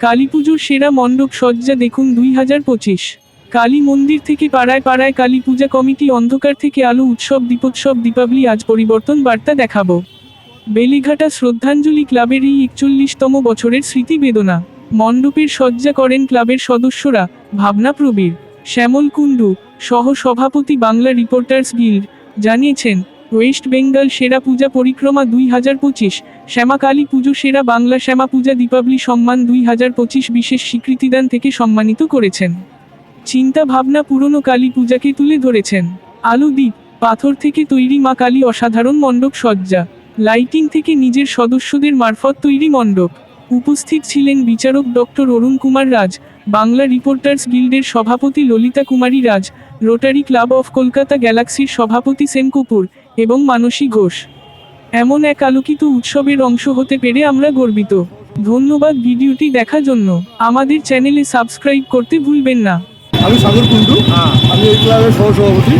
কালীপুজোর সেরা মণ্ডপ সজ্জা দেখুন দুই হাজার পঁচিশ। কালী মন্দির থেকে পাড়ায় পাড়ায় কালী পূজা কমিটি অন্ধকার থেকে আলো, উৎসব, দীপোৎসব, দীপাবলি আজ পরিবর্তন বার্তা দেখাবো। বেলিঘাটা শ্রদ্ধাঞ্জলি ক্লাবের এই একচল্লিশতম বছরের স্মৃতি বেদনা। মণ্ডপের সজ্জা করেন ক্লাবের সদস্যরা, ভাবনা প্রবীর। শ্যামল কুণ্ডু সহ সভাপতি বাংলা রিপোর্টার্স গিল্ড, জানিয়েছেন ওয়েস্ট বেঙ্গল সেরা পূজা পরিক্রমা দুই হাজার পঁচিশ শ্যামাকালী পুজো সেরা বাংলা শ্যামা পূজা দীপাবলি সম্মান দুই হাজার পঁচিশ বিশেষ স্বীকৃতিদান থেকে সম্মানিত করেছেন। চিন্তা ভাবনা পুরনো কালী পূজাকে তুলে ধরেছেন। আলু দ্বীপ পাথর থেকে তৈরি মা কালী অসাধারণ মণ্ডপ সজ্জা, লাইটিং থেকে নিজের সদস্যদের মারফত তৈরি মণ্ডপ। উপস্থিত ছিলেন বিচারক ডক্টর অরুণ কুমার রাজ, বাংলা রিপোর্টার্স গিল্ডের সভাপতি Lalita Kumari Raj, Rotary club of Kolkata গ্যালাক্সির সভাপতি সেন কপুর এবং মানসী ঘোষ। এমন এক আলোকিত উৎসবের অংশ হতে পেরে আমরা গর্বিত। ধন্যবাদ ভিডিওটি দেখার জন্য। আমাদের চ্যানেলে সাবস্ক্রাইব করতে ভুলবেন না। আমি সাগর কুণ্ডু। আমি এই ক্লাবের সহসভাপতি।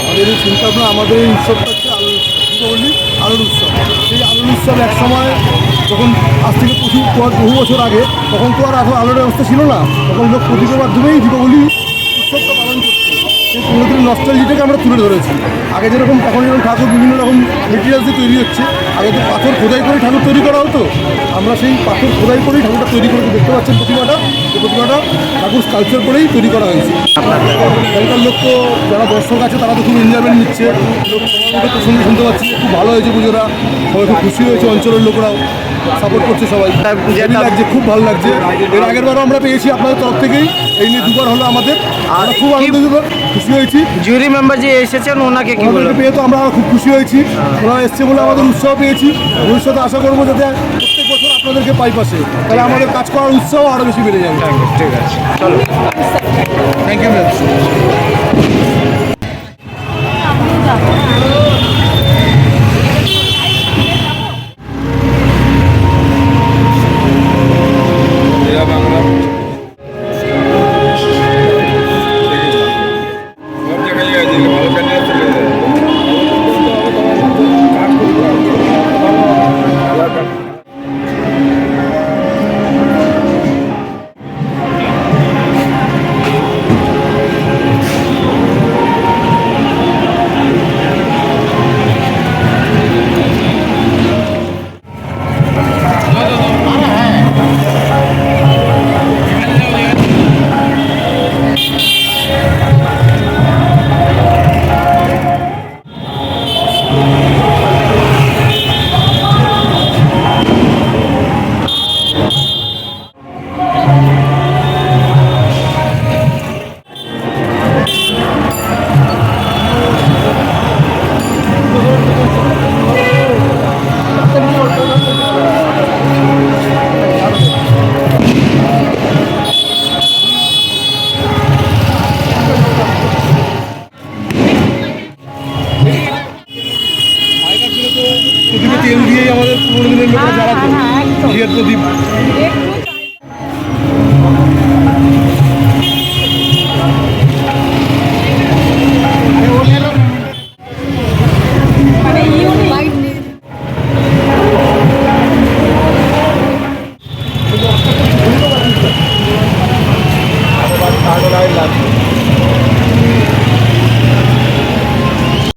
আমাদের এই চিন্তা ভাবনা আমাদের এই উৎসবটা হচ্ছে আলু দীপাবলি উৎসব। সেই আলুর উৎসব এক সময় যখন আজ থেকে প্রচুর পর বহু বছর আগে, তখন তো আর আলোর ব্যবস্থা ছিল না। তখন লোক প্রদীপের মাধ্যমেই দীপাবলি উৎসবটা পালন করতো। সেই পুরোদিন নস্টালজিটাকে আমরা তুলে ধরেছি। আগে যেরকম এখন যেরকম ঠাকুর বিভিন্ন রকম মেটেরিয়ালস দিয়ে তৈরি হচ্ছে আগে তো পাথর খোদাই করে ঠাকুর তৈরি করা হতো। আমরা সেই পাথর খোদাই করেই ঠাকুরটা তৈরি করে দেখতে পাচ্ছেন প্রতিমাটা? এই প্রতিমাটা ঠাকুর স্কালচার করেই তৈরি করা হয়েছে। এখানকার লোক তো যারা দর্শক আছে তারা তো খুব এনজয়মেন্ট নিচ্ছে। লোক সবার শুনতে পাচ্ছি খুব ভালো হয়েছে পুজোটা। সবাই খুব খুশি হয়েছে অঞ্চলের লোকরাও। সাপোর্ট করছে সবাই। লাগছে খুব ভালো লাগছে। এর আগের বারও আমরা পেয়েছি আপনাদের তরফ থেকেই। এই নিয়ে দুবার হলো আমাদের। আমরা খুব আনন্দ খুশি হয়েছি। জুরি মেম্বার যে এসেছেন ওনাকে কি বলব পেয়ে তো আমরা খুব খুশি হয়েছি। ওনারা এসছে বলে আমাদের উৎসাহ পেয়েছি। ভবিষ্যতে আশা করব যাতে প্রত্যেক বছর আপনাদেরকে পাই পাশে। তাহলে আমাদের কাজ করার উৎসাহ আরও বেশি বেড়ে যাবে। ঠিক আছে। চলো। থ্যাংক ইউ ম্যাম তাহলে লাগবে